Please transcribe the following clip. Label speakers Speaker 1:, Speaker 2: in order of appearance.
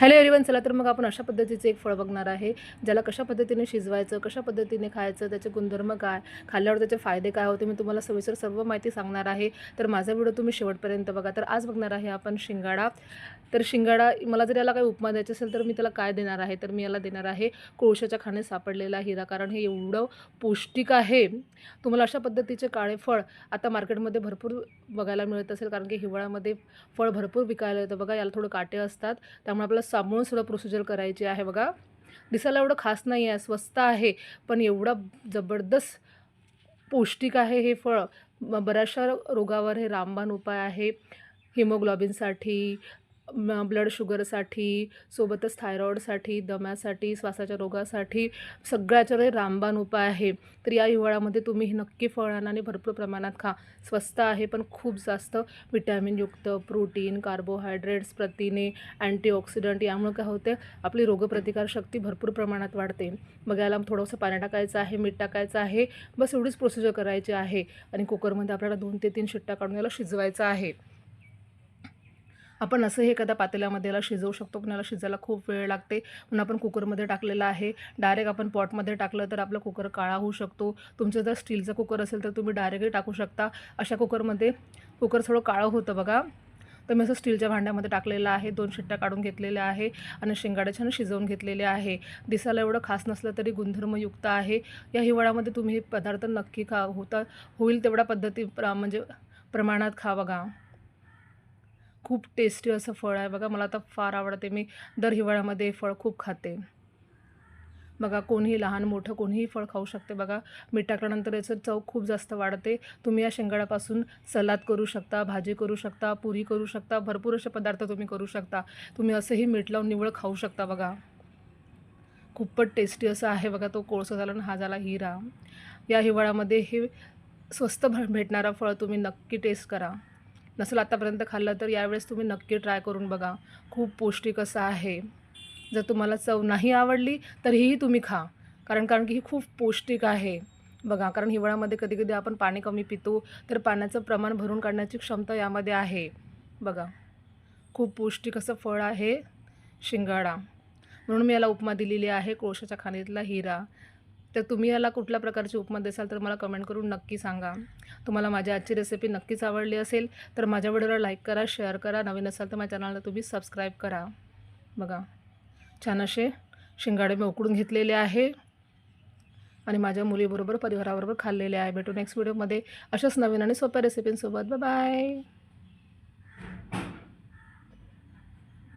Speaker 1: Hello everyone चला तर मग आपण अशा पद्धतीचं एक फळ बघणार आहे ज्याला कशा पद्धतीने शिजवायचं कशा पद्धतीने खायचं त्याचे गुणधर्म काय खाल्ल्यावर त्याचे फायदे काय होते मी तुम्हाला सविस्तर सर्व माहिती सांगणार आहे. तर माझा व्हिडिओ तुम्ही शेवटपर्यंत बघा. तर आज बघणार आहे आपण शिंगाडा. तर शिंगाडा मला जर याला काही उपमा द्यायचा असेल तर मी त्याला काय देणार आहे? तर मी याला देणार आहे कोळशाच्या खाणे सापडलेला हिरा कारण हे एवढं पौष्टिक आहे. तुम्हाला अशा पद्धतीचे काळे फळ आता मार्केटमध्ये भरपूर बघायला मिळत असेल कारण की हिवाळ्यामध्ये फळ भरपूर विकायला येतं. बघा याला थोडं काटे असतात त्यामुळे आपल्याला सांभाळून सुद्धा प्रोसिजर करायची आहे. बघा दिसायला एवढं खास नाही आहे स्वस्त आहे पण एवढं जबरदस्त पौष्टिक आहे हे फळ. बऱ्याचशा रोगावर हे रामबाण उपाय आहे. हिमोग्लोबिनसाठी ब्लड शुगरसाठी सोबतच थायरॉईडसाठी दम्यासाठी श्वासाच्या रोगासाठी सगळ्याच्या रामबाण उपाय आहे. तर या हिवाळ्यामध्ये तुम्ही हे नक्की फळ आणि भरपूर प्रमाणात खा. स्वस्त आहे पण खूप जास्त. विटॅमिनयुक्त प्रोटीन कार्बोहायड्रेट्स प्रथिने अँटीऑक्सिडंट यामुळे काय होते? आपली रोगप्रतिकारशक्ती भरपूर प्रमाणात वाढते. मग याला थोडंसं पाणी टाकायचं आहे मीठ टाकायचं आहे. बस एवढीच प्रोसिजर करायची आहे. आणि कुकरमध्ये आपल्याला दोन ते तीन शिट्ट्या काढून याला शिजवायचं आहे. आपण असं हे एखाद्या पातेल्यामध्ये याला शिजवू शकतो पण याला शिजायला खूप वेळ लागते. म्हणून आपण कुकरमध्ये टाकलेलं आहे. डायरेक्ट आपण पॉटमध्ये टाकलं तर आपला कुकर काळा होऊ शकतो. तुमचं जर स्टीलचं कुकर असेल तर तुम्ही डायरेक्टही टाकू शकता. अशा कुकरमध्ये कुकर थोडं काळं होतं बघा. तर मी असं स्टीलच्या भांड्यामध्ये टाकलेलं आहे. दोन शिट्ट्या काढून घेतलेल्या आहे आणि शेंगाडे छान शिजवून घेतलेले आहे. दिसायला एवढं खास नसलं तरी गुणधर्मयुक्त आहे. या हिवाळ्यामध्ये तुम्ही हे पदार्थ नक्की खा होता होईल तेवढ्या पद्धती प्र म्हणजे प्रमाणात खा बघा. खूप टेस्टी असं फळ आहे. बघा मला आता फार आवडते. मी दर हिवाळ्यामध्ये हे फळ खूप खाते. बघा कोणीही लहान मोठं कोणीही फळ खाऊ शकते. बघा मीठ टाकल्यानंतर याचं चव खूप जास्त वाढते. तुम्ही या शेंगाड्यापासून सलाद करू शकता भाजी करू शकता पुरी करू शकता भरपूर असे पदार्थ तुम्ही करू शकता. तुम्ही असंही मीठ लावून निवळ खाऊ शकता बघा. खूपच टेस्टी असं आहे. बघा तो कोळसा झाला आणि हा झाला हिरा. या हिवाळ्यामध्ये हे स्वस्त भ भेटणारा फळ तुम्ही नक्की टेस्ट करा. नसेल आत्तापर्यंत खाल्लं तर यावेळेस तुम्ही नक्की ट्राय करून बघा. खूप पौष्टिक असं आहे. जर तुम्हाला चव नाही आवडली तर हीही तुम्ही खा. कारण कारण की ही खूप पौष्टिक आहे. बघा कारण हिवाळ्यामध्ये कधी कधी आपण पाणी कमी पितो तर पाण्याचं प्रमाण भरून काढण्याची क्षमता यामध्ये आहे. बघा खूप पौष्टिक असं फळ आहे शिंगाडा. म्हणून मी याला उपमा दिलेली आहे कोळशाच्या खाणीतला हिरा. तर तुम्ही याला कुठल्या प्रकारची उपमा देसाल तर मला कमेंट करून नक्की सांगा. तुम्हाला माझी आजची रेसिपी नक्कीच आवडली असेल तर माझ्या व्हिडिओला लाईक करा शेअर करा. नवीन असाल तर माझ्या चॅनलला तुम्ही सबस्क्राईब करा. बघा छान असे शिंगाडे मी उकडून घेतलेले आहे. आणि माझ्या मुलीबरोबर परिवाराबरोबर खाल्लेले आहे. भेटू नेक्स्ट व्हिडिओमध्ये अशाच नवीन आणि सोप्या रेसिपींसोबत बाय बाय